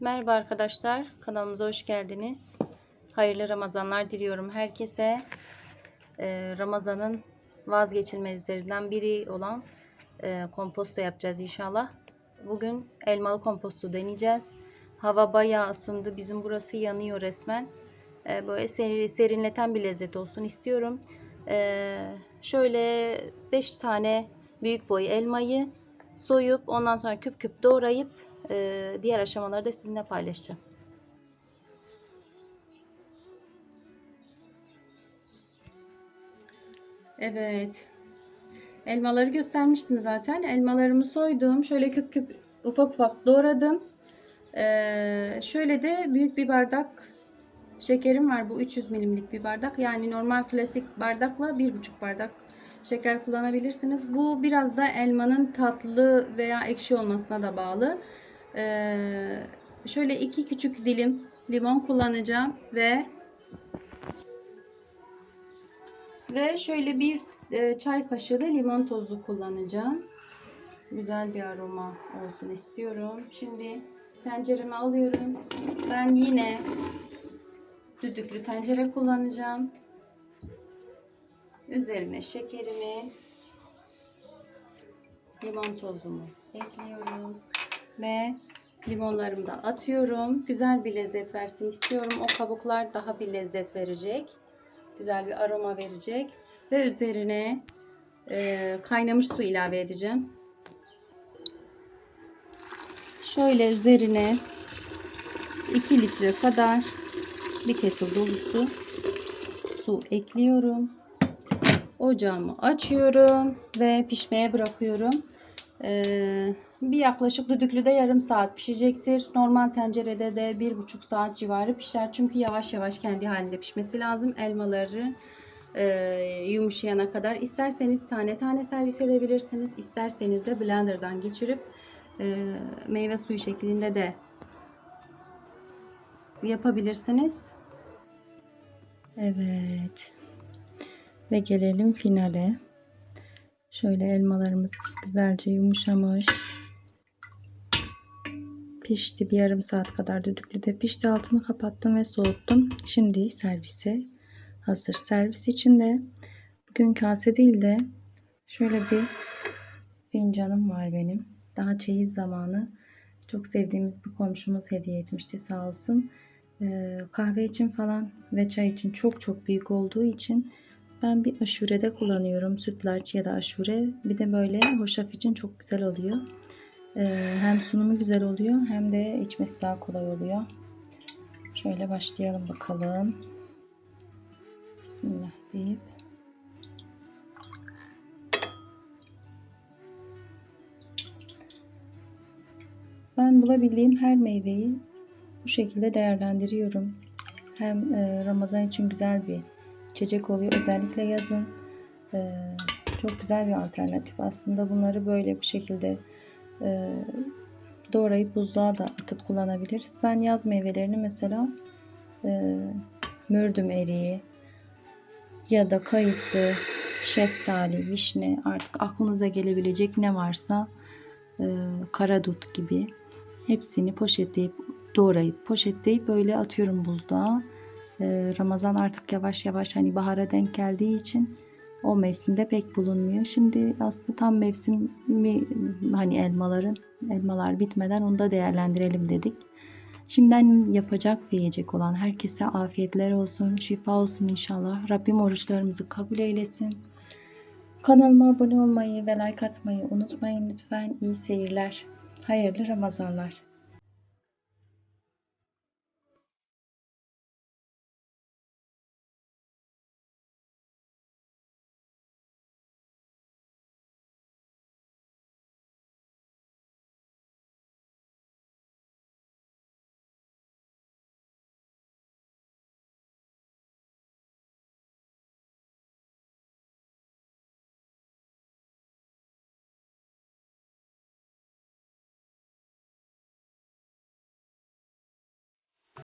Merhaba arkadaşlar, kanalımıza hoş geldiniz. Hayırlı Ramazanlar diliyorum herkese. Ee, Ramazan'ın vazgeçilmezlerinden biri olan e, komposto yapacağız inşallah. Bugün elmalı komposto deneyeceğiz. Hava bayağı ısındı, bizim burası yanıyor resmen. Ee, böyle seri- serinleten bir lezzet olsun istiyorum. Ee, şöyle 5 tane büyük boy elmayı soyup ondan sonra küp küp doğrayıp e, diğer aşamaları da sizinle paylaşacağım. Evet. Elmaları göstermiştim zaten. Elmalarımı soydum. Şöyle küp küp ufak ufak doğradım. Ee, şöyle de büyük bir bardak şekerim var. Bu 300 milimlik bir bardak. Yani normal klasik bardakla 1,5 bardak şeker kullanabilirsiniz. Bu biraz da elmanın tatlı veya ekşi olmasına da bağlı. Ee, şöyle iki küçük dilim limon kullanacağım ve ve şöyle bir e, çay kaşığı da limon tozu kullanacağım. Güzel bir aroma olsun istiyorum. Şimdi tencereme alıyorum. Ben yine düdüklü tencere kullanacağım. Üzerine şekerimi, limon tozumu ekliyorum ve limonlarımı da atıyorum. Güzel bir lezzet versin istiyorum. O kabuklar daha bir lezzet verecek. Güzel bir aroma verecek ve üzerine e, kaynamış su ilave edeceğim. Şöyle üzerine 2 litre kadar bir kettle dolusu su ekliyorum. Ocağımı açıyorum ve pişmeye bırakıyorum. Ee, bir yaklaşık düdüklüde yarım saat pişecektir. Normal tencerede de bir buçuk saat civarı pişer. Çünkü yavaş yavaş kendi halinde pişmesi lazım. Elmaları e, yumuşayana kadar. İsterseniz tane tane servis edebilirsiniz. İsterseniz de blenderdan geçirip e, meyve suyu şeklinde de yapabilirsiniz. Evet. Ve gelelim finale. Şöyle elmalarımız güzelce yumuşamış. Pişti. Bir yarım saat kadar düdüklüde pişti. Altını kapattım ve soğuttum. Şimdi servise hazır. Servis için de bugün kase değil de şöyle bir fincanım var benim. Daha çeyiz zamanı çok sevdiğimiz bir komşumuz hediye etmişti sağ olsun. Ee, kahve için falan ve çay için çok çok büyük olduğu için ben bir aşurede kullanıyorum. Sütlaç ya da aşure. Bir de böyle hoşaf için çok güzel oluyor. Ee, hem sunumu güzel oluyor hem de içmesi daha kolay oluyor. Şöyle başlayalım bakalım. Bismillah deyip. Ben bulabildiğim her meyveyi bu şekilde değerlendiriyorum. Hem e, Ramazan için güzel bir içecek oluyor. Özellikle yazın e, çok güzel bir alternatif. Aslında bunları böyle bu şekilde doğrayıp buzluğa da atıp kullanabiliriz. Ben yaz meyvelerini mesela e, mürdüm eriği ya da kayısı, şeftali, vişne artık aklınıza gelebilecek ne varsa e, karadut gibi hepsini poşetleyip doğrayıp poşetleyip böyle atıyorum buzluğa. Ee, Ramazan artık yavaş yavaş hani bahara denk geldiği için o mevsimde pek bulunmuyor. Şimdi aslında tam mevsimi hani elmaların elmalar bitmeden onu da değerlendirelim dedik. Şimdiden yapacak ve yiyecek olan herkese afiyetler olsun, şifa olsun inşallah. Rabbim oruçlarımızı kabul eylesin. Kanalıma abone olmayı ve like atmayı unutmayın lütfen. İyi seyirler. Hayırlı Ramazanlar.